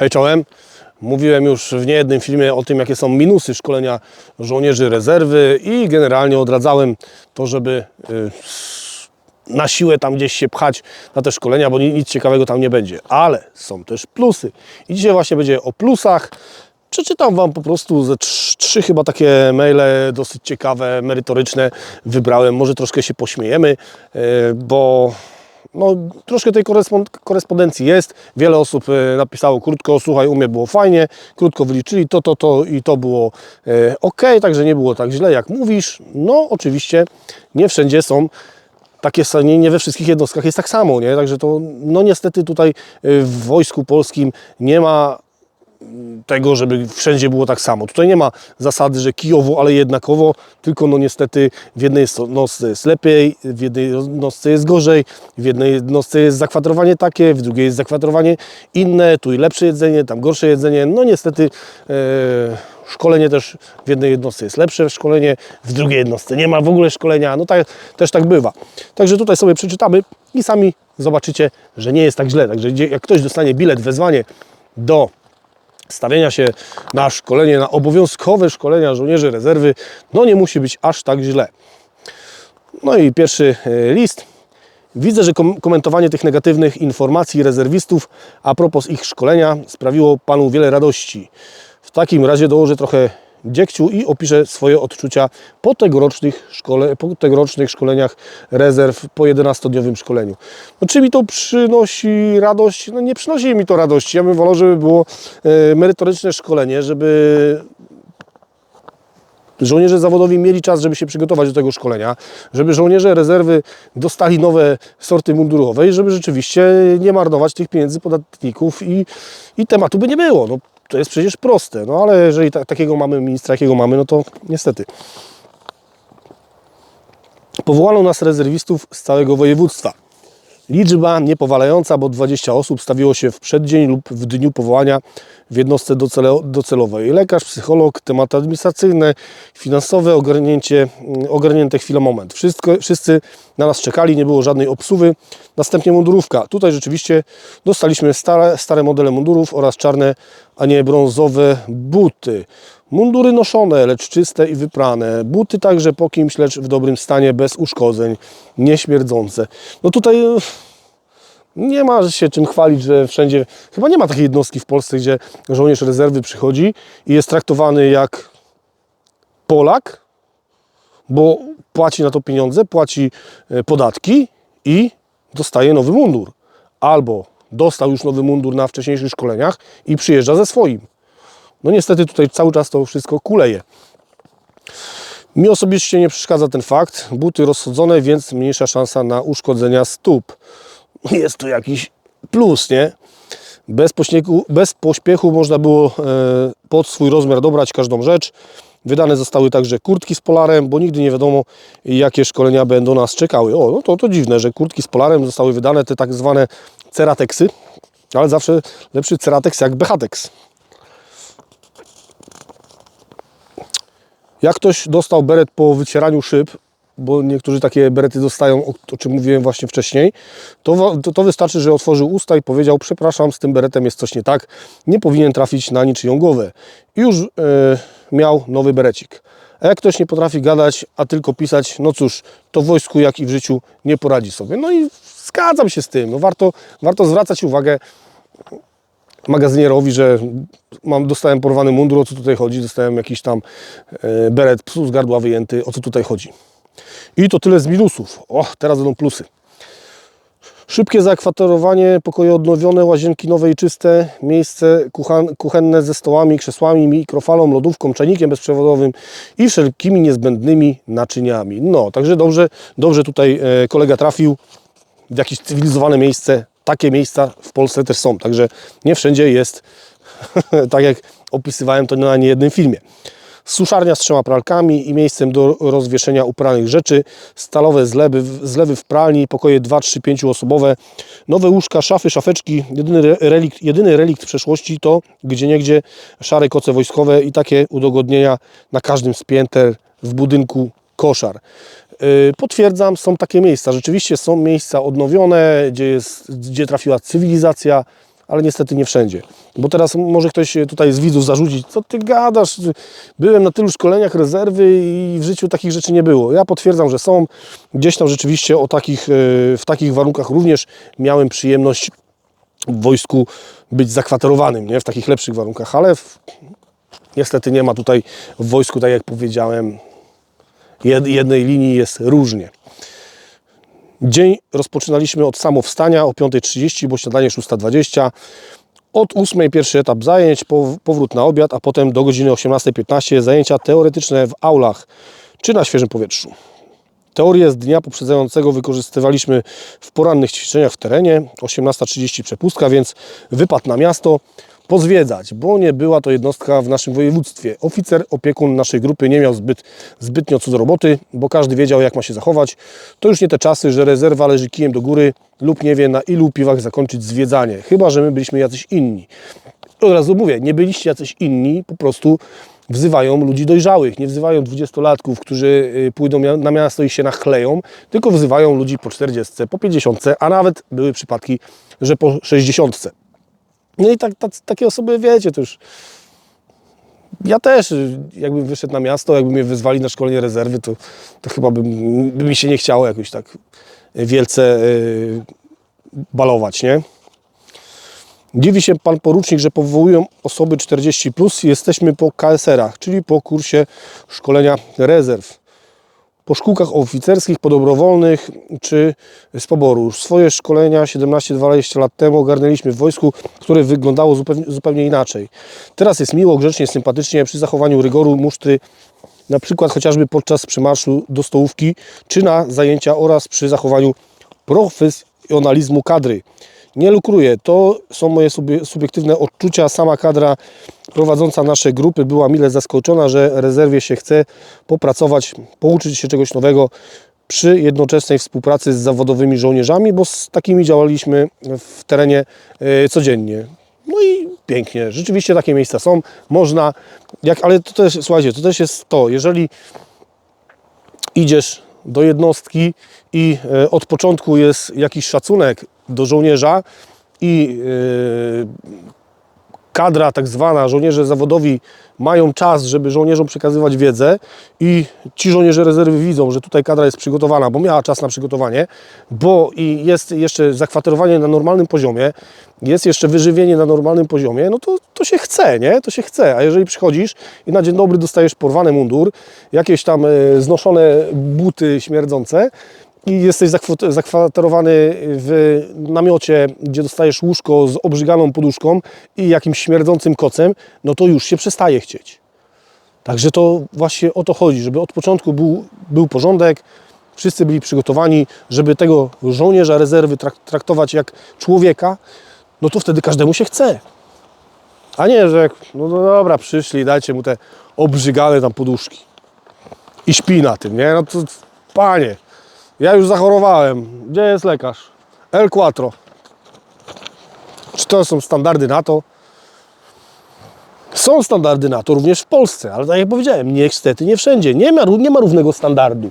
Hej czołem. Mówiłem już w niejednym filmie o tym, jakie są minusy szkolenia żołnierzy rezerwy i generalnie odradzałem to, żeby y, na siłę tam gdzieś się pchać na te szkolenia, bo ni- nic ciekawego tam nie będzie. Ale są też plusy. I dzisiaj właśnie będzie o plusach. Przeczytam Wam po prostu ze trz- trzy chyba takie maile dosyć ciekawe, merytoryczne wybrałem. Może troszkę się pośmiejemy, y, bo no, troszkę tej korespond- korespondencji jest. Wiele osób e, napisało krótko, słuchaj, u mnie było fajnie, krótko wyliczyli to, to, to i to było e, ok, także nie było tak źle, jak mówisz. No, oczywiście nie wszędzie są takie nie, nie we wszystkich jednostkach jest tak samo, nie? Także to, no niestety tutaj e, w Wojsku Polskim nie ma tego, żeby wszędzie było tak samo. Tutaj nie ma zasady, że kijowo, ale jednakowo, tylko no niestety w jednej jednostce jest lepiej, w jednej jednostce jest gorzej, w jednej jednostce jest zakwaterowanie takie, w drugiej jest zakwaterowanie inne, tu i lepsze jedzenie, tam gorsze jedzenie. No niestety e, szkolenie też w jednej jednostce jest lepsze szkolenie, w drugiej jednostce nie ma w ogóle szkolenia, no tak, też tak bywa. Także tutaj sobie przeczytamy i sami zobaczycie, że nie jest tak źle. Także jak ktoś dostanie bilet, wezwanie do stawienia się na szkolenie, na obowiązkowe szkolenia żołnierzy rezerwy, no nie musi być aż tak źle. No i pierwszy e, list. Widzę, że kom- komentowanie tych negatywnych informacji rezerwistów a propos ich szkolenia sprawiło Panu wiele radości. W takim razie dołożę trochę dziegciu i opiszę swoje odczucia po tegorocznych, szkole, po tegorocznych szkoleniach rezerw, po 11-dniowym szkoleniu. No, czy mi to przynosi radość? No nie przynosi mi to radości. Ja bym wolał, żeby było e, merytoryczne szkolenie, żeby żołnierze zawodowi mieli czas, żeby się przygotować do tego szkolenia, żeby żołnierze rezerwy dostali nowe sorty mundurowe i żeby rzeczywiście nie marnować tych pieniędzy podatników i, i tematu by nie było. No, to jest przecież proste, no ale jeżeli ta, takiego mamy ministra, jakiego mamy, no to niestety. Powołano nas rezerwistów z całego województwa. Liczba niepowalająca, bo 20 osób stawiło się w przeddzień lub w dniu powołania w jednostce docelowej. Lekarz, psycholog, tematy administracyjne, finansowe, ogarnięcie, mm, ogarnięte chwilę moment. Wszystko, wszyscy na nas czekali, nie było żadnej obsuwy. Następnie mundurówka. Tutaj rzeczywiście dostaliśmy stare, stare modele mundurów oraz czarne, a nie brązowe buty. Mundury noszone, lecz czyste i wyprane. Buty także po kimś, lecz w dobrym stanie, bez uszkodzeń, nieśmierdzące. No tutaj nie ma się czym chwalić, że wszędzie, chyba nie ma takiej jednostki w Polsce, gdzie żołnierz rezerwy przychodzi i jest traktowany jak Polak, bo płaci na to pieniądze, płaci e, podatki i dostaje nowy mundur. Albo dostał już nowy mundur na wcześniejszych szkoleniach i przyjeżdża ze swoim. No niestety tutaj cały czas to wszystko kuleje. Mi osobiście nie przeszkadza ten fakt. Buty rozchodzone, więc mniejsza szansa na uszkodzenia stóp. Jest to jakiś plus, nie? Bez pośpiechu, bez pośpiechu można było e, pod swój rozmiar dobrać każdą rzecz. Wydane zostały także kurtki z polarem, bo nigdy nie wiadomo, jakie szkolenia będą nas czekały. O, no to, to dziwne, że kurtki z polarem zostały wydane, te tak zwane cerateksy, ale zawsze lepszy ceratex jak bechatex. Jak ktoś dostał beret po wycieraniu szyb, bo niektórzy takie berety dostają, o, czym mówiłem właśnie wcześniej, to, to, to wystarczy, że otworzył usta i powiedział: Przepraszam, z tym beretem jest coś nie tak, nie powinien trafić na niczyją głowę. I już e, miał nowy berecik. A jak ktoś nie potrafi gadać, a tylko pisać, no cóż, to w wojsku, jak i w życiu nie poradzi sobie. No i zgadzam się z tym. No warto, warto zwracać uwagę magazynierowi, że mam, dostałem porwany mundur, o co tutaj chodzi, dostałem jakiś tam e, beret psu z gardła wyjęty, o co tutaj chodzi. I to tyle z minusów. O, teraz będą plusy. Szybkie zakwaterowanie, pokoje odnowione, łazienki nowe i czyste, miejsce kuchenne ze stołami, krzesłami, mikrofalą, lodówką, czajnikiem bezprzewodowym i wszelkimi niezbędnymi naczyniami. No, także dobrze, dobrze tutaj e, kolega trafił w jakieś cywilizowane miejsce. Takie miejsca w Polsce też są, także nie wszędzie jest tak jak opisywałem to na niejednym filmie. Suszarnia z trzema pralkami i miejscem do rozwieszenia upranych rzeczy, stalowe zlewy, zlewy w pralni, pokoje 2, 3, 5 osobowe, nowe łóżka, szafy, szafeczki. Jedyny re- relikt, jedyny relikt przeszłości to gdzie niegdzie szare koce wojskowe i takie udogodnienia na każdym z pięter w budynku koszar. Yy, Potwierdzam, są takie miejsca. Rzeczywiście są miejsca odnowione, gdzie, jest, gdzie trafiła cywilizacja, ale niestety nie wszędzie. Bo teraz może ktoś tutaj z widzów zarzucić, co ty gadasz, byłem na tylu szkoleniach rezerwy i w życiu takich rzeczy nie było. Ja potwierdzam, że są. Gdzieś tam rzeczywiście o takich, e, w takich warunkach również miałem przyjemność w wojsku być zakwaterowanym, nie? w takich lepszych warunkach, ale w, niestety nie ma tutaj w wojsku, tak jak powiedziałem, jednej linii jest różnie. Dzień rozpoczynaliśmy od samowstania o 5.30, bo śniadanie 6.20. Od 8.00 pierwszy etap zajęć, pow- powrót na obiad, a potem do godziny 18.15 zajęcia teoretyczne w aulach czy na świeżym powietrzu. Teorię z dnia poprzedzającego wykorzystywaliśmy w porannych ćwiczeniach w terenie. 18.30 przepustka, więc wypad na miasto pozwiedzać, bo nie była to jednostka w naszym województwie. Oficer, opiekun naszej grupy nie miał zbyt, zbytnio co do roboty, bo każdy wiedział jak ma się zachować. To już nie te czasy, że rezerwa leży kijem do góry lub nie wie na ilu piwach zakończyć zwiedzanie. Chyba, że my byliśmy jacyś inni. Od razu mówię, nie byliście jacyś inni, po prostu wzywają ludzi dojrzałych, nie wzywają dwudziestolatków, którzy y, pójdą na miasto i się nachleją, tylko wzywają ludzi po 40, po 50, a nawet były przypadki, że po 60. No i tak, tak, takie osoby, wiecie, to już... Ja też, jakbym wyszedł na miasto, jakby mnie wyzwali na szkolenie rezerwy, to, to chyba by, by mi się nie chciało jakoś tak wielce y, balować, nie? Dziwi się pan porucznik, że powołują osoby 40 plus jesteśmy po KSR-ach, czyli po kursie szkolenia rezerw. Po szkółkach oficerskich, po dobrowolnych czy z poboru. Swoje szkolenia 17-20 lat temu ogarnęliśmy w wojsku, które wyglądało zupełnie, inaczej. Teraz jest miło, grzecznie, sympatycznie, przy zachowaniu rygoru, musztry, na przykład chociażby podczas przymarszu do stołówki czy na zajęcia oraz przy zachowaniu profesjonalizmu kadry. Nie lukruję, to są moje subie- subiektywne odczucia. Sama kadra prowadząca nasze grupy była mile zaskoczona, że rezerwie się chce popracować, pouczyć się czegoś nowego przy jednoczesnej współpracy z zawodowymi żołnierzami, bo z takimi działaliśmy w terenie e, codziennie. No i pięknie, rzeczywiście takie miejsca są, można, jak, ale to też, słuchajcie, to też jest to, jeżeli idziesz do jednostki i e, od początku jest jakiś szacunek do żołnierza i e, kadra tak zwana, żołnierze zawodowi mają czas, żeby żołnierzom przekazywać wiedzę i ci żołnierze rezerwy widzą, że tutaj kadra jest przygotowana, bo miała czas na przygotowanie, bo i jest jeszcze zakwaterowanie na normalnym poziomie, jest jeszcze wyżywienie na normalnym poziomie, no to, to się chce, nie? To się chce. A jeżeli przychodzisz i na dzień dobry dostajesz porwany mundur, jakieś tam e, znoszone buty śmierdzące, i jesteś zakwaterowany w namiocie, gdzie dostajesz łóżko z obrzyganą poduszką i jakimś śmierdzącym kocem, no to już się przestaje chcieć. Także to właśnie o to chodzi, żeby od początku był, był porządek, wszyscy byli przygotowani, żeby tego żołnierza rezerwy trak- traktować jak człowieka, no to wtedy każdemu się chce. A nie, że jak, no, no dobra, przyszli, dajcie mu te obrzygane tam poduszki i śpi na tym, nie? No to panie, ja już zachorowałem. Gdzie jest lekarz? El Quattro. Czy to są standardy NATO? Są standardy NATO również w Polsce, ale tak jak powiedziałem, niestety nie wszędzie. Nie ma, nie ma równego standardu.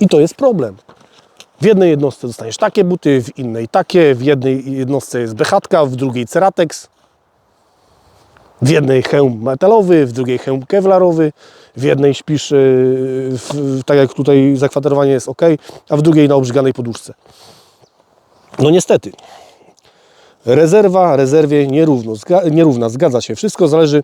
I to jest problem. W jednej jednostce dostaniesz takie buty, w innej takie, w jednej jednostce jest bechatka, w drugiej ceratex, w jednej hełm metalowy, w drugiej hełm kevlarowy, w jednej śpisz, yy, w, tak jak tutaj zakwaterowanie jest ok, a w drugiej na obrzyganej poduszce. No niestety. Rezerwa rezerwie nierówno, zga, nierówna, zgadza się. Wszystko zależy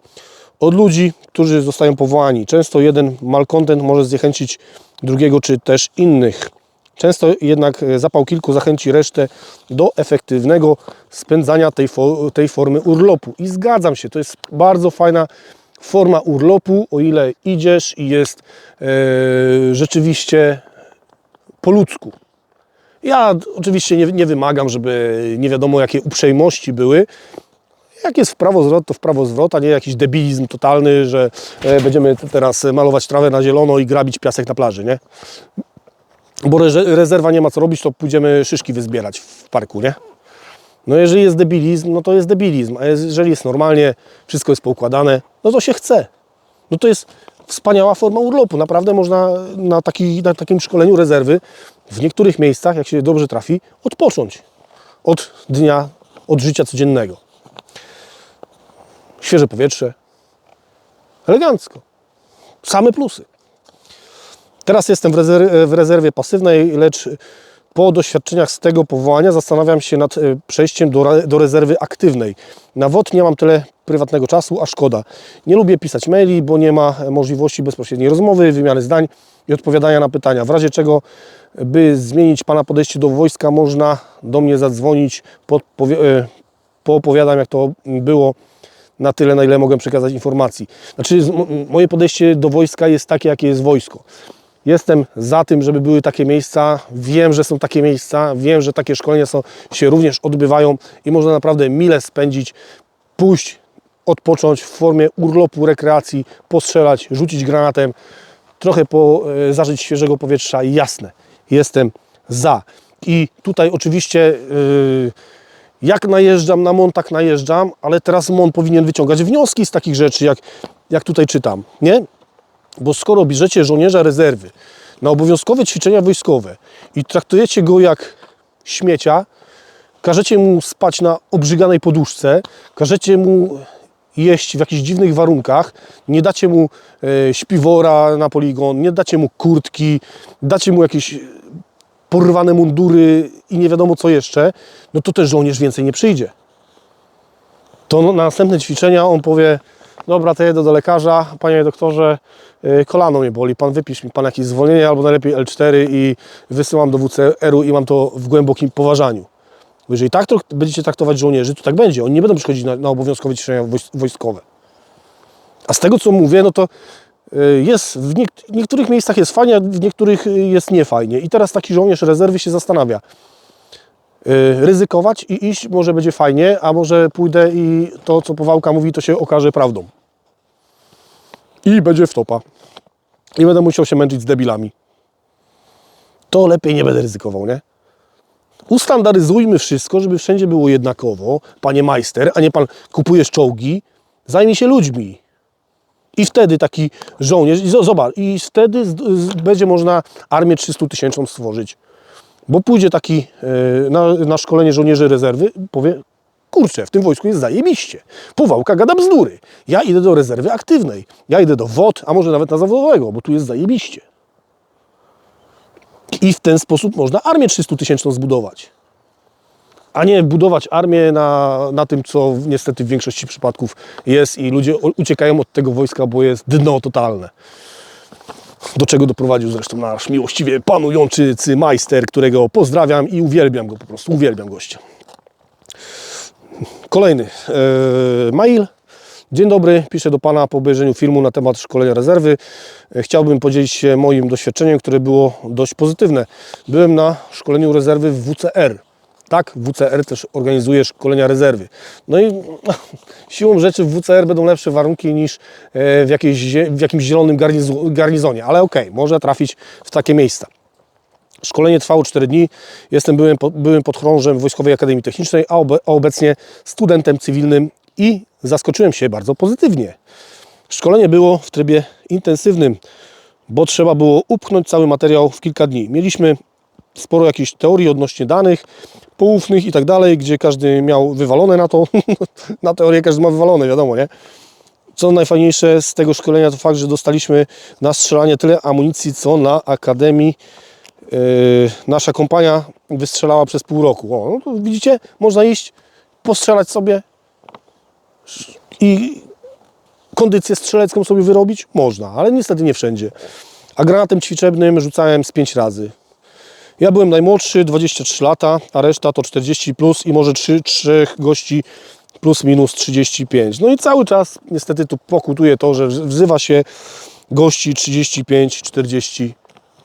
od ludzi, którzy zostają powołani. Często jeden malkontent może zniechęcić drugiego czy też innych. Często jednak e, zapał kilku zachęci resztę do efektywnego spędzania tej, tej formy urlopu. I zgadzam się, to jest bardzo fajna forma urlopu, o ile idziesz i jest e, rzeczywiście po ludzku. Ja oczywiście nie, nie wymagam, żeby nie wiadomo jakie uprzejmości były. Jak jest w prawo zwrot, to w prawo zwrot, a nie jakiś debilizm totalny, że e, będziemy teraz malować trawę na zielono i grabić piasek na plaży, nie? Bo rezerwa nie ma co robić, to pójdziemy szyszki wyzbierać w parku, nie? No jeżeli jest debilizm, no to jest debilizm, a jeżeli jest normalnie, wszystko jest poukładane, no to się chce. No to jest wspaniała forma urlopu. Naprawdę można na, taki, na takim szkoleniu rezerwy w niektórych miejscach, jak się dobrze trafi, odpocząć od dnia od życia codziennego. Świeże powietrze, elegancko. Same plusy. Teraz jestem w, rezerw- w rezerwie pasywnej, lecz po doświadczeniach z tego powołania zastanawiam się nad e, przejściem do, do rezerwy aktywnej. Na WOT nie mam tyle prywatnego czasu, a szkoda. Nie lubię pisać maili, bo nie ma możliwości bezpośredniej rozmowy, wymiany zdań i odpowiadania na pytania. W razie czego, by zmienić Pana podejście do wojska, można do mnie zadzwonić, e, poopowiadam jak to było na tyle, na ile mogę przekazać informacji. Znaczy, moje podejście do wojska jest takie, jakie jest wojsko. Jestem za tym, żeby były takie miejsca. Wiem, że są takie miejsca. Wiem, że takie szkolenia są, się również odbywają i można naprawdę mile spędzić, pójść, odpocząć w formie urlopu, rekreacji, postrzelać, rzucić granatem, trochę po, e, zażyć świeżego powietrza. Jasne, jestem za. I tutaj oczywiście yy, jak najeżdżam na MON, tak najeżdżam, ale teraz MON powinien wyciągać wnioski z takich rzeczy, jak, jak tutaj czytam, nie? Bo skoro bierzecie żołnierza rezerwy na obowiązkowe ćwiczenia wojskowe i traktujecie go jak śmiecia, każecie mu spać na obrzyganej poduszce, każecie mu jeść w jakichś dziwnych warunkach, nie dacie mu e, śpiwora na poligon, nie dacie mu kurtki, dacie mu jakieś porwane mundury i nie wiadomo co jeszcze, no to też żołnierz więcej nie przyjdzie. To na następne ćwiczenia on powie, dobra, to jedę do lekarza, panie doktorze, yy, kolano mnie boli, pan wypisz mi pan jakieś zwolnienie albo najlepiej L4 i wysyłam do WCR-u i mam to w głębokim poważaniu. Bo jeżeli tak będziecie traktować żołnierzy, to tak będzie. Oni nie będą przychodzić na, na obowiązkowe ćwiczenia wojs- wojskowe. A z tego, co mówię, no to y, jest w niek- niektórych miejscach jest fajnie, a w niektórych y, jest niefajnie. I teraz taki żołnierz rezerwy się zastanawia. y, Ryzykować i iść może będzie fajnie, a może pójdę i to, co Powałka mówi, to się okaże prawdą. I będzie wtopa. I będę musiał się męczyć z debilami. To lepiej nie będę ryzykował, nie? Ustandaryzujmy wszystko, żeby wszędzie było jednakowo, panie majster, a nie pan kupujesz czołgi, zajmij się ludźmi. I wtedy taki żołnierz, i zo- zobacz, i wtedy będzie można armię 300 tysięczną stworzyć. Bo pójdzie taki e, na, na szkolenie żołnierzy rezerwy, powie, kurczę, w tym wojsku jest zajebiście. Powałka gada bzdury. Ja idę do rezerwy aktywnej. Ja idę do WOT, a może nawet na zawodowego, bo tu jest zajebiście. I w ten sposób można armię 300 tysięczną zbudować. A nie budować armię na, na tym, co niestety w większości przypadków jest i ludzie uciekają od tego wojska, bo jest dno totalne. Do czego doprowadził zresztą nasz miłościwie panujący majster, którego pozdrawiam i uwielbiam go po prostu, uwielbiam gościa. Kolejny e, mail. Dzień dobry, piszę do Pana po obejrzeniu filmu na temat szkolenia rezerwy. E, Chciałbym podzielić się moim doświadczeniem, które było dość pozytywne. Byłem na szkoleniu rezerwy w WCR. Tak, WCR też organizuje szkolenia rezerwy. No i siłą rzeczy w WCR będą lepsze warunki niż e, w, jakiejś, w jakimś zielonym garnizonie, ale okej, może trafić w takie miejsca. Szkolenie trwało 4 dni. Jestem byłem, po- byłem podchorążem Wojskowej Akademii Technicznej, a, obe, a obecnie studentem cywilnym i zaskoczyłem się bardzo pozytywnie. Szkolenie było w trybie intensywnym, bo trzeba było upchnąć cały materiał w kilka dni. Mieliśmy sporo jakichś teorii odnośnie danych, poufnych i tak dalej, gdzie każdy miał wywalone na to. na teorię każdy ma wywalone, wiadomo, nie? Co najfajniejsze z tego szkolenia to fakt, że dostaliśmy na strzelanie tyle amunicji, co na Akademii nasza kompania wystrzelała przez pół roku. O, no to widzicie, można iść, postrzelać sobie i kondycję strzelecką sobie wyrobić? Można, ale niestety nie wszędzie. A granatem ćwiczebnym rzucałem z 5 razy. Ja byłem najmłodszy, 23 lata, a reszta to 40 plus i może 3, 3 gości plus minus 35. No i cały czas niestety tu pokutuje to, że wzywa się gości 35-40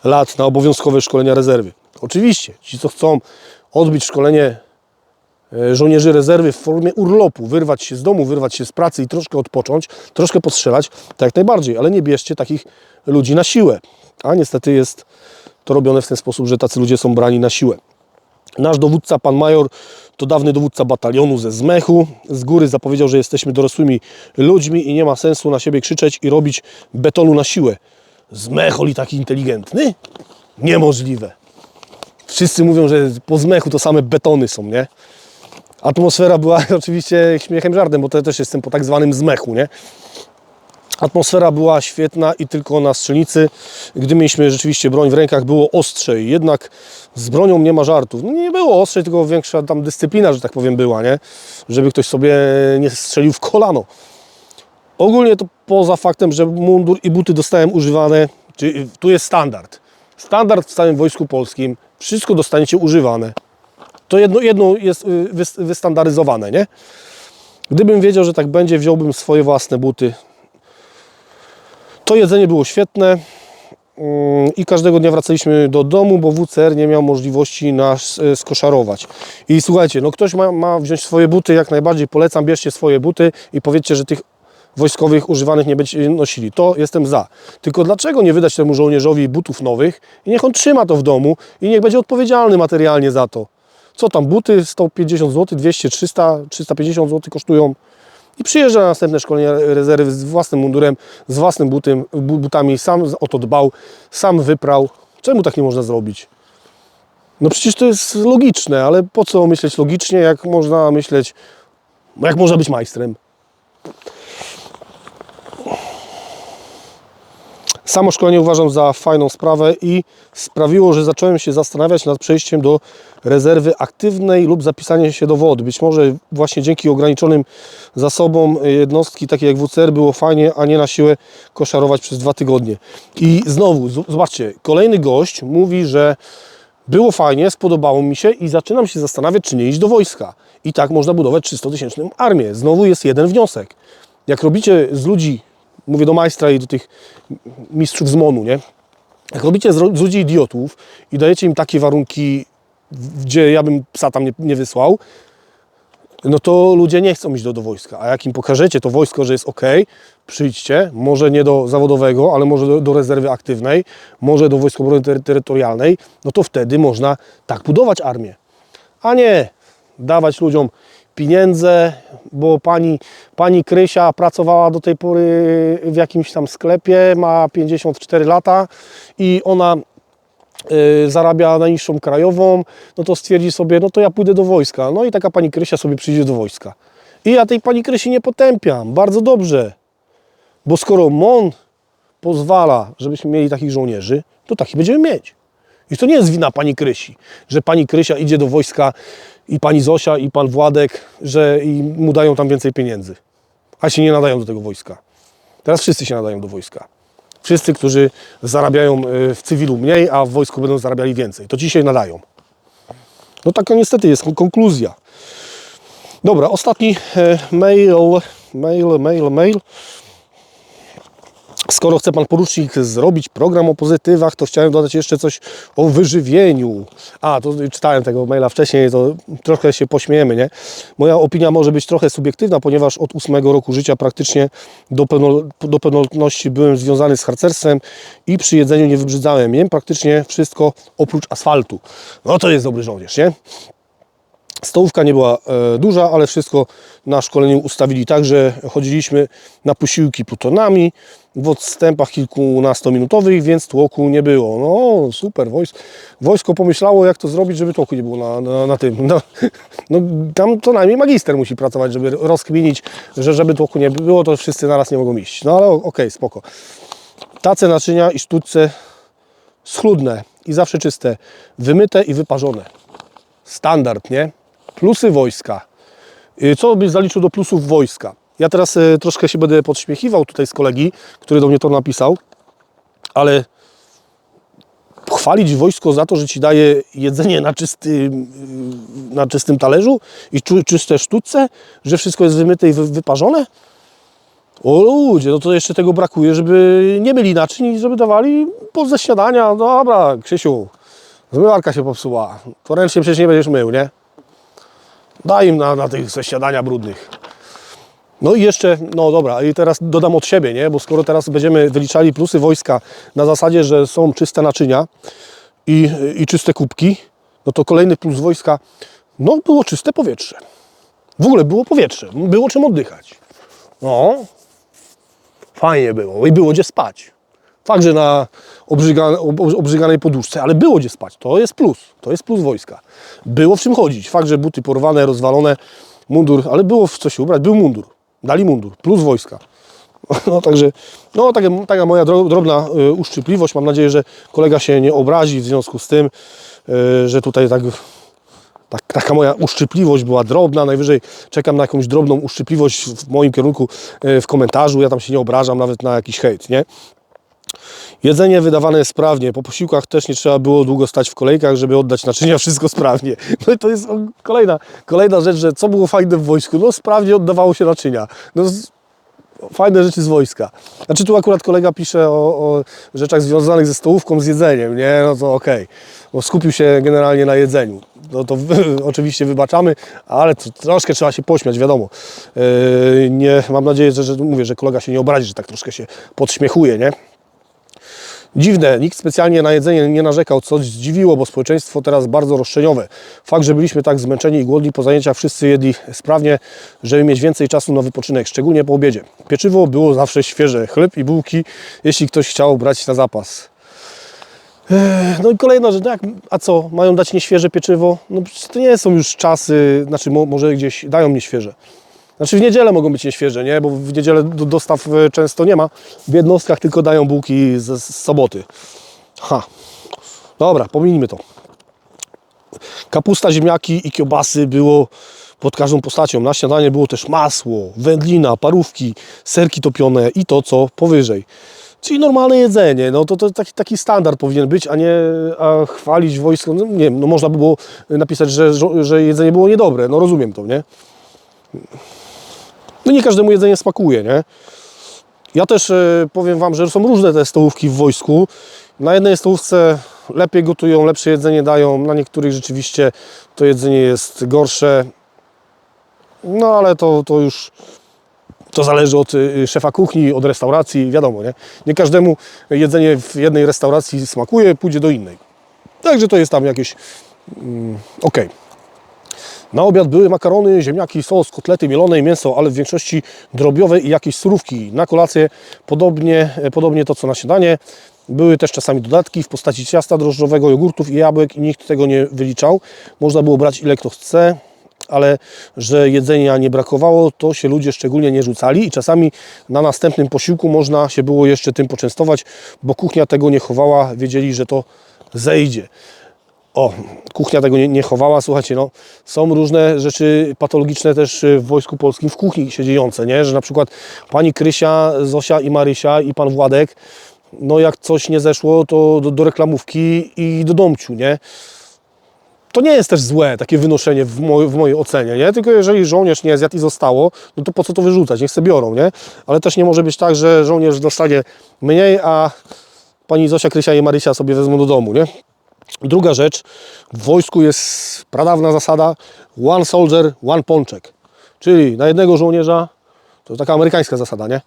lat na obowiązkowe szkolenia rezerwy. Oczywiście, ci co chcą odbyć szkolenie e, żołnierzy rezerwy w formie urlopu, wyrwać się z domu, wyrwać się z pracy i troszkę odpocząć, troszkę postrzelać, tak jak najbardziej, ale nie bierzcie takich ludzi na siłę. A niestety jest to robione w ten sposób, że tacy ludzie są brani na siłę. Nasz dowódca, pan major, to dawny dowódca batalionu ze Zmechu. Z góry zapowiedział, że jesteśmy dorosłymi ludźmi i nie ma sensu na siebie krzyczeć i robić betonu na siłę. Zmecholi taki inteligentny? Niemożliwe. Wszyscy mówią, że po Zmechu to same betony są, nie? Atmosfera była oczywiście śmiechem, żartem, bo to też jestem po tak zwanym zmechu, nie? Atmosfera była świetna i tylko na strzelnicy, gdy mieliśmy rzeczywiście broń w rękach, było ostrzej. Jednak z bronią nie ma żartów. No nie było ostrzej, tylko większa tam dyscyplina, że tak powiem, była, nie? Żeby ktoś sobie nie strzelił w kolano. Ogólnie to poza faktem, że mundur i buty dostałem używane, czy tu jest standard. Standard w całym Wojsku Polskim, wszystko dostaniecie używane. To jedno, jedno jest y, wys- wystandaryzowane, nie? Gdybym wiedział, że tak będzie, wziąłbym swoje własne buty. To jedzenie było świetne mm, i każdego dnia wracaliśmy do domu, bo WCR nie miał możliwości nas e, skoszarować. I słuchajcie, no ktoś ma, ma wziąć swoje buty, jak najbardziej polecam, bierzcie swoje buty i powiedzcie, że tych wojskowych używanych nie będziecie nosili. To jestem za. Tylko dlaczego nie wydać temu żołnierzowi butów nowych i niech on trzyma to w domu i niech będzie odpowiedzialny materialnie za to. Co tam, buty 150 zł, 200, 300, 350 zł kosztują i przyjeżdża na następne szkolenie rezerwy z własnym mundurem, z własnym butem, bu- butami, sam o to dbał, sam wyprał. Czemu tak nie można zrobić? No przecież to jest logiczne, ale po co myśleć logicznie, jak można myśleć, jak można być majstrem? Samo szkolenie uważam za fajną sprawę i sprawiło, że zacząłem się zastanawiać nad przejściem do rezerwy aktywnej lub zapisaniem się do wody. Być może właśnie dzięki ograniczonym zasobom jednostki takie jak WCR było fajnie, a nie na siłę koszarować przez dwa tygodnie. I znowu, zobaczcie, kolejny gość mówi, że było fajnie, spodobało mi się i zaczynam się zastanawiać, czy nie iść do wojska. I tak można budować 300-tysięczną armię. Znowu jest jeden wniosek. Jak robicie z ludzi, mówię do majstra i do tych mistrzów z MONU, nie? Jak robicie z ludzi idiotów i dajecie im takie warunki, gdzie ja bym psa tam nie, nie wysłał, no to ludzie nie chcą iść do, do wojska. A jak im pokażecie to wojsko, że jest ok, przyjdźcie, może nie do zawodowego, ale może do, do rezerwy aktywnej, może do Wojsk Obrony Tery- Terytorialnej, no to wtedy można tak budować armię. A nie dawać ludziom pieniądze, bo pani, pani Krysia pracowała do tej pory w jakimś tam sklepie, ma 54 lata i ona y, zarabia najniższą krajową, no to stwierdzi sobie, no to ja pójdę do wojska. No i taka pani Krysia sobie przyjdzie do wojska. I ja tej pani Krysi nie potępiam, bardzo dobrze. Bo skoro MON pozwala, żebyśmy mieli takich żołnierzy, to takich będziemy mieć. I to nie jest wina pani Krysi, że pani Krysia idzie do wojska i pani Zosia i pan Władek, że mu dają tam więcej pieniędzy. A się nie nadają do tego wojska. Teraz wszyscy się nadają do wojska. Wszyscy, którzy zarabiają y, w cywilu mniej, a w wojsku będą zarabiali więcej. To się nadają. No taka niestety jest kon- konkluzja. Dobra, ostatni e, mail, mail, mail, mail. Skoro chce pan porucznik zrobić program o pozytywach, to chciałem dodać jeszcze coś o wyżywieniu. A, to czytałem tego maila wcześniej, to trochę się pośmiejemy, nie? Moja opinia może być trochę subiektywna, ponieważ od ósmego roku życia praktycznie do, pełno, do pełnotności byłem związany z harcerstwem i przy jedzeniu nie wybrzydzałem. Jem praktycznie wszystko oprócz asfaltu. No to jest dobry żołnierz, nie? Stołówka nie była e, duża, ale wszystko na szkoleniu ustawili tak, że chodziliśmy na posiłki plutonami w odstępach kilkunastominutowych, więc tłoku nie było. No super, wojsko, wojsko pomyślało jak to zrobić, żeby tłoku nie było na, na, na tym. No, no, tam co najmniej magister musi pracować, żeby rozkminić, że żeby tłoku nie było, to wszyscy naraz nie mogą iść. No ale okej, spoko. Tace naczynia i sztućce schludne i zawsze czyste, wymyte i wyparzone standard, nie? Plusy wojska. Y, Co byś zaliczył do plusów wojska? Ja teraz y, troszkę się będę podśmiechiwał tutaj z kolegi, który do mnie to napisał, ale chwalić wojsko za to, że ci daje jedzenie na, czystym, y, na czystym talerzu i czyste sztuce, że wszystko jest wymyte i wy, wyparzone? O ludzie, no to jeszcze tego brakuje, żeby nie byli naczyń i żeby dawali po ze śniadania. Dobra, Krzysiu, zmywarka się popsuła, to ręcznie przecież nie będziesz mył, nie? Daj im na, na tych ze brudnych. No i jeszcze, no dobra, i teraz dodam od siebie, nie? Bo skoro teraz będziemy wyliczali plusy wojska na zasadzie, że są czyste naczynia i, i czyste kubki, no to kolejny plus wojska, no było czyste powietrze. W ogóle było powietrze, było czym oddychać. No, fajnie było i było gdzie spać. Fakt, że na obrzyga, ob, obrzyganej poduszce, ale było gdzie spać. To jest plus. To jest plus wojska. Było w czym chodzić. Fakt, że buty porwane, rozwalone, mundur, ale było w co się ubrać. Był mundur. Dali mundur. Plus wojska. No także, no taka, taka moja dro- drobna y, uszczypliwość. Mam nadzieję, że kolega się nie obrazi w związku z tym, y, że tutaj tak, tak, taka moja uszczypliwość była drobna. Najwyżej czekam na jakąś drobną uszczypliwość w moim kierunku y, w komentarzu. Ja tam się nie obrażam nawet na jakiś hejt, nie? Jedzenie wydawane jest sprawnie. Po posiłkach też nie trzeba było długo stać w kolejkach, żeby oddać naczynia, wszystko sprawnie. No i to jest kolejna, kolejna rzecz, że co było fajne w wojsku? No sprawnie oddawało się naczynia. No, fajne rzeczy z wojska. Znaczy tu akurat kolega pisze o, o rzeczach związanych ze stołówką, z jedzeniem, nie? No to okej. Bo skupił się generalnie na jedzeniu. No to oczywiście wybaczamy, ale troszkę trzeba się pośmiać, wiadomo. Yy, nie, mam nadzieję, że, że mówię, że kolega się nie obrazi, że tak troszkę się podśmiechuje, nie? Dziwne, nikt specjalnie na jedzenie nie narzekał, co zdziwiło, bo społeczeństwo teraz bardzo roszczeniowe. Fakt, że byliśmy tak zmęczeni i głodni po zajęciach, wszyscy jedli sprawnie, żeby mieć więcej czasu na wypoczynek, szczególnie po obiedzie. Pieczywo było zawsze świeże, chleb i bułki, jeśli ktoś chciał brać na zapas. No i kolejna rzecz, no jak, a co, mają dać nieświeże pieczywo? No to nie są już czasy, znaczy mo, może gdzieś dają nieświeże. Znaczy w niedzielę mogą być nieświeże, nie? Bo w niedzielę do- dostaw e, często nie ma. W jednostkach tylko dają bułki z, z soboty. Ha. Dobra, pominijmy to. Kapusta, ziemniaki i kiełbasy było pod każdą postacią. Na śniadanie było też masło, wędlina, parówki, serki topione i to, co powyżej. Czyli normalne jedzenie, no to, to taki, taki standard powinien być, a nie a chwalić wojsko. No, nie wiem, no można by było napisać, że, że jedzenie było niedobre. No rozumiem to, nie? No nie każdemu jedzenie smakuje, nie? Ja też e, powiem Wam, że są różne te stołówki w wojsku. Na jednej stołówce lepiej gotują, lepsze jedzenie dają, na niektórych rzeczywiście to jedzenie jest gorsze. No ale to, to już to zależy od y, szefa kuchni, od restauracji, wiadomo, nie? Nie każdemu jedzenie w jednej restauracji smakuje, pójdzie do innej. Także to jest tam jakieś mm, okej. Na obiad były makarony, ziemniaki, sos, kotlety mielone i mięso, ale w większości drobiowe i jakieś surówki. Na kolację podobnie, e, podobnie to co na śniadanie. Były też czasami dodatki w postaci ciasta drożdżowego, jogurtów i jabłek i nikt tego nie wyliczał. Można było brać ile kto chce, ale że jedzenia nie brakowało, to się ludzie szczególnie nie rzucali i czasami na następnym posiłku można się było jeszcze tym poczęstować, bo kuchnia tego nie chowała, wiedzieli, że to zejdzie. O, kuchnia tego nie, nie chowała. Słuchajcie, no, są różne rzeczy patologiczne też y, w Wojsku Polskim, w kuchni się dziejące, nie? Że na przykład pani Krysia, Zosia i Marysia i pan Władek, no jak coś nie zeszło, to do, do reklamówki i do domciu, nie? To nie jest też złe, takie wynoszenie w, moj, w mojej ocenie, nie? Tylko jeżeli żołnierz nie zjadł i zostało, no to po co to wyrzucać? Niech se biorą, nie? Ale też nie może być tak, że żołnierz dostanie mniej, a pani Zosia, Krysia i Marysia sobie wezmą do domu, nie? Druga rzecz, w wojsku jest pradawna zasada one soldier, one pączek. Czyli na jednego żołnierza, to taka amerykańska zasada, nie?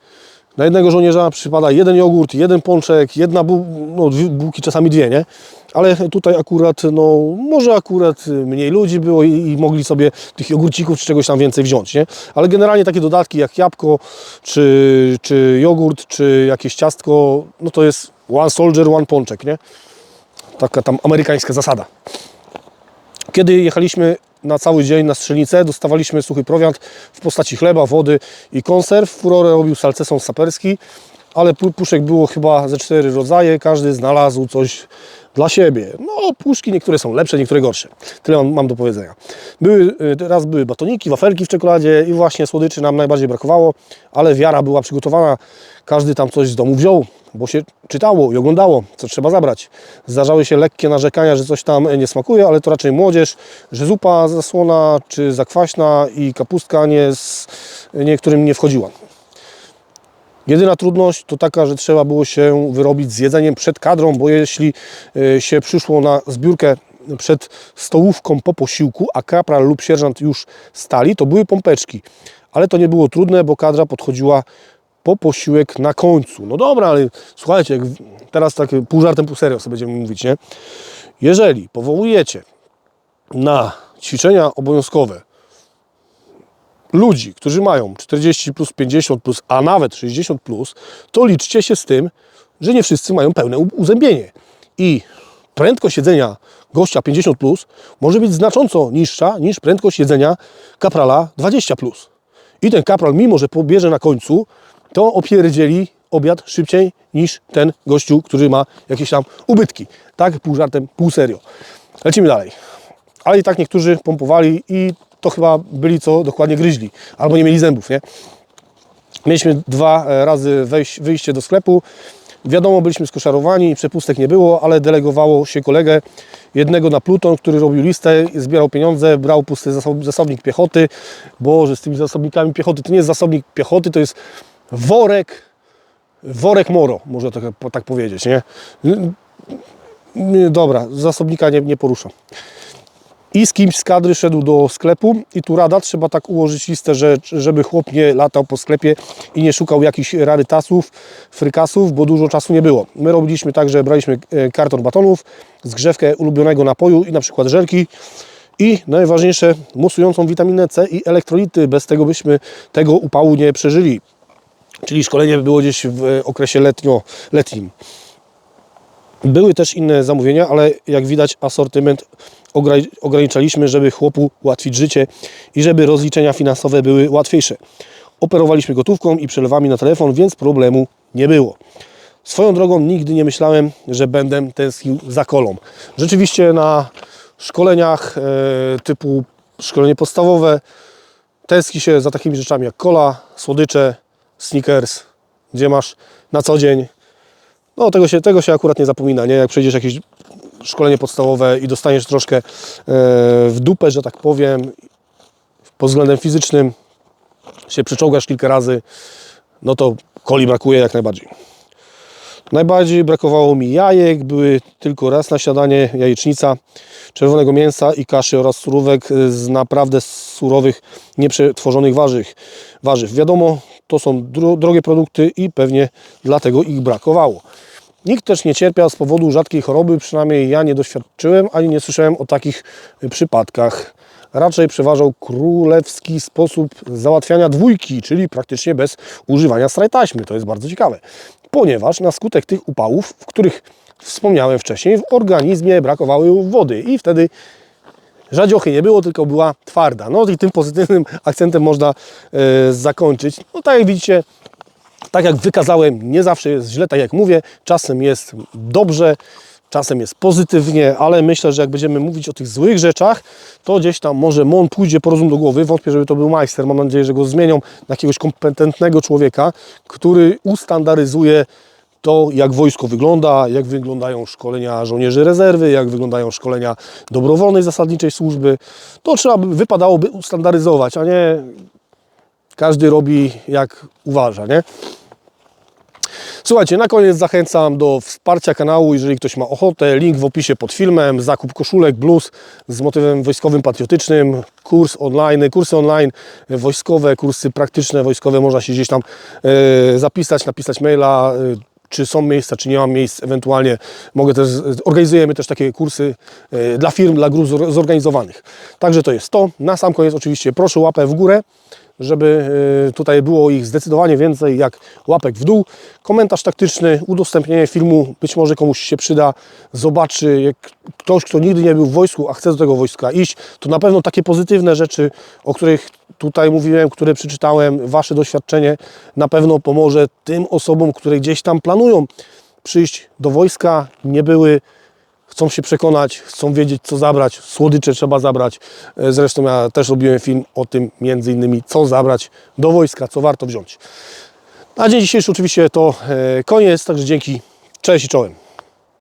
Na jednego żołnierza przypada jeden jogurt, jeden pączek, jedna bu no, bułki, czasami dwie, nie? Ale tutaj akurat, no może akurat mniej ludzi było i, i mogli sobie tych jogurcików czy czegoś tam więcej wziąć, nie? Ale generalnie takie dodatki jak jabłko, czy, czy jogurt, czy jakieś ciastko, no to jest one soldier, one pączek, nie? Taka tam amerykańska zasada. Kiedy jechaliśmy na cały dzień na strzelnicę, dostawaliśmy suchy prowiant w postaci chleba, wody i konserw. Furorę robił salceson saperski, ale pu- puszek było chyba ze cztery rodzaje. Każdy znalazł coś dla siebie. No, puszki niektóre są lepsze, niektóre gorsze. Tyle mam, mam do powiedzenia. Były, y, teraz były batoniki, wafelki w czekoladzie i właśnie słodyczy nam najbardziej brakowało, ale wiara była przygotowana. Każdy tam coś z domu wziął, bo się czytało i oglądało, co trzeba zabrać. Zdarzały się lekkie narzekania, że coś tam nie smakuje, ale to raczej młodzież, że zupa zasłona czy zakwaśna i kapustka nie z, niektórym nie wchodziła. Jedyna trudność to taka, że trzeba było się wyrobić z jedzeniem przed kadrą, bo jeśli e, się przyszło na zbiórkę przed stołówką po posiłku, a kapral lub sierżant już stali, to były pompeczki. Ale to nie było trudne, bo kadra podchodziła po posiłek na końcu. No dobra, ale słuchajcie, teraz tak pół żartem, pół serio sobie będziemy mówić, nie? Jeżeli powołujecie na ćwiczenia obowiązkowe ludzi, którzy mają 40 plus 50 plus, a nawet 60 plus, to liczcie się z tym, że nie wszyscy mają pełne uzębienie. I prędkość jedzenia gościa 50 plus może być znacząco niższa niż prędkość jedzenia kaprala 20 plus. I ten kapral, mimo że pobierze na końcu, to opierdzieli obiad szybciej niż ten gościu, który ma jakieś tam ubytki. Tak, pół żartem, pół serio. Lecimy dalej. Ale i tak niektórzy pompowali i to chyba byli co dokładnie gryźli. Albo nie mieli zębów, nie? Mieliśmy dwa e, razy wejść, wyjście do sklepu. Wiadomo, byliśmy skoszarowani, przepustek nie było, ale delegowało się kolegę, jednego na Pluton, który robił listę, zbierał pieniądze, brał pusty zasob, zasobnik piechoty. Boże, z tymi zasobnikami piechoty, to nie jest zasobnik piechoty, to jest worek, worek moro, można tak, tak powiedzieć? Nie, Dobra, zasobnika nie, nie poruszam i z kimś z kadry szedł do sklepu i tu rada, trzeba tak ułożyć listę, że, żeby chłop nie latał po sklepie i nie szukał jakichś rarytasów, frykasów, bo dużo czasu nie było. My robiliśmy tak, że braliśmy e, karton batonów, zgrzewkę ulubionego napoju i na przykład żelki i najważniejsze, musującą witaminę C i elektrolity. Bez tego byśmy tego upału nie przeżyli. Czyli szkolenie by było gdzieś w e, okresie letnio, letnim. Były też inne zamówienia, ale jak widać asortyment ograniczaliśmy, żeby chłopu ułatwić życie i żeby rozliczenia finansowe były łatwiejsze. Operowaliśmy gotówką i przelewami na telefon, więc problemu nie było. Swoją drogą nigdy nie myślałem, że będę tęsknił za kolą. Rzeczywiście na szkoleniach e, typu szkolenie podstawowe tęskni się za takimi rzeczami jak kola, słodycze, sneakers, gdzie masz na co dzień no tego się, tego się akurat nie zapomina, nie? Jak przejdziesz jakieś szkolenie podstawowe i dostaniesz troszkę e, w dupę, że tak powiem, pod względem fizycznym, się przeczołgasz kilka razy, no to coli brakuje jak najbardziej. Najbardziej brakowało mi jajek, były tylko raz na śniadanie jajecznica, czerwonego mięsa i kaszy oraz surówek z naprawdę surowych, nieprzetworzonych warzyw. warzyw. Wiadomo, to są dro drogie produkty i pewnie dlatego ich brakowało. Nikt też nie cierpiał z powodu rzadkiej choroby, przynajmniej ja nie doświadczyłem, ani nie słyszałem o takich przypadkach. Raczej przeważał królewski sposób załatwiania dwójki, czyli praktycznie bez używania strej taśmy. To jest bardzo ciekawe, ponieważ na skutek tych upałów, w których wspomniałem wcześniej, w organizmie brakowało wody i wtedy Rzadziochy nie było, tylko była twarda. No i tym pozytywnym akcentem można e, zakończyć. No tak jak widzicie, tak jak wykazałem, nie zawsze jest źle, tak jak mówię, czasem jest dobrze, czasem jest pozytywnie, ale myślę, że jak będziemy mówić o tych złych rzeczach, to gdzieś tam może MON pójdzie po rozum do głowy. Wątpię, żeby to był majster. Mam nadzieję, że go zmienią na jakiegoś kompetentnego człowieka, który ustandaryzuje to, jak wojsko wygląda, jak wyglądają szkolenia żołnierzy rezerwy, jak wyglądają szkolenia dobrowolnej zasadniczej służby. To trzeba by, wypadałoby ustandaryzować, a nie każdy robi jak uważa, nie? Słuchajcie, na koniec zachęcam do wsparcia kanału, jeżeli ktoś ma ochotę. Link w opisie pod filmem. Zakup koszulek, bluz z motywem wojskowym, patriotycznym, kurs online, kursy online wojskowe, kursy praktyczne wojskowe. Można się gdzieś tam e, zapisać, napisać maila, e, czy są miejsca, czy nie mam miejsc. Ewentualnie mogę też, organizujemy też takie kursy e, dla firm, dla grup zor- zorganizowanych. Także to jest to. Na sam koniec oczywiście proszę łapę w górę żeby y, tutaj było ich zdecydowanie więcej jak łapek w dół. Komentarz taktyczny, udostępnienie filmu, być może komuś się przyda, zobaczy jak ktoś, kto nigdy nie był w wojsku, a chce do tego wojska iść, to na pewno takie pozytywne rzeczy, o których tutaj mówiłem, które przeczytałem, Wasze doświadczenie na pewno pomoże tym osobom, które gdzieś tam planują przyjść do wojska, nie były chcą się przekonać, chcą wiedzieć, co zabrać. Słodycze trzeba zabrać. E, Zresztą ja też robiłem film o tym, między innymi, co zabrać do wojska, co warto wziąć. Na dzień dzisiejszy oczywiście to e, koniec, także dzięki. Cześć i czołem.